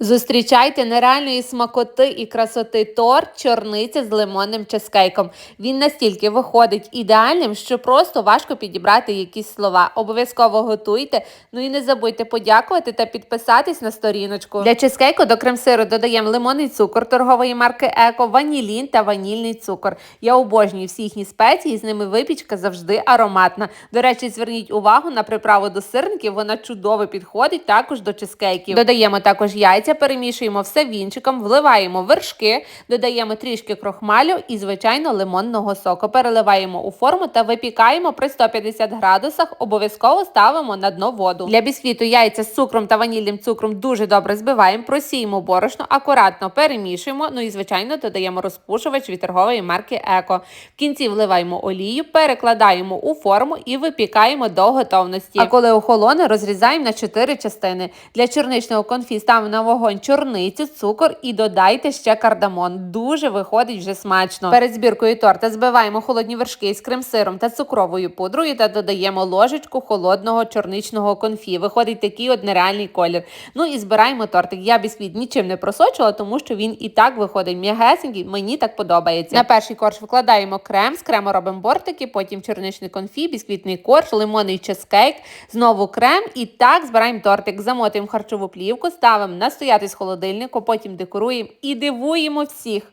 Зустрічайте нереальної смакоти і красоти торт чорниця з лимонним чизкейком. Він настільки виходить ідеальним, що просто важко підібрати якісь слова. Обов'язково готуйте. Ну і не забудьте подякувати та підписатись на сторіночку. Для чизкейку до крем-сиру додаємо лимонний цукор торгової марки Еко, ванілін та ванільний цукор. Я обожнюю всі їхні спеції, з ними випічка завжди ароматна. До речі, зверніть увагу на приправу до сирників, вона чудово підходить також до чизкейків. Додаємо також яйця, перемішуємо все вінчиком, вливаємо вершки, додаємо трішки крохмалю і, звичайно, лимонного соку. Переливаємо у форму та випікаємо при 150 градусах. Обов'язково ставимо на дно воду. Для бісквіту яйця з цукром та ванільним цукром дуже добре збиваємо, просіємо борошно, акуратно перемішуємо. Ну і, звичайно, додаємо розпушувач від торгової марки Еко. В кінці вливаємо олію, перекладаємо у форму і випікаємо до готовності. А коли охолоне, розрізаємо на 4 частини. Для чорничного конфі ставимо на чорницю, цукор і додайте ще кардамон. Дуже виходить вже смачно. Перед збіркою торта збиваємо холодні вершки з крем-сиром та цукровою пудрою та додаємо ложечку холодного чорничного конфі. Виходить такий от нереальний колір. Ну і збираємо тортик. Я бісквіт нічим не просочувала, тому що він і так виходить м'ягесенький. Мені так подобається. На перший корж викладаємо крем, з крему робимо бортики, потім чорничний конфі, бісквітний корж, лимонний чизкейк, знову крем. І так збираємо тортик, замотуємо харчову плівку, ставимо настояти з холодильнику, потім декоруємо і дивуємо всіх.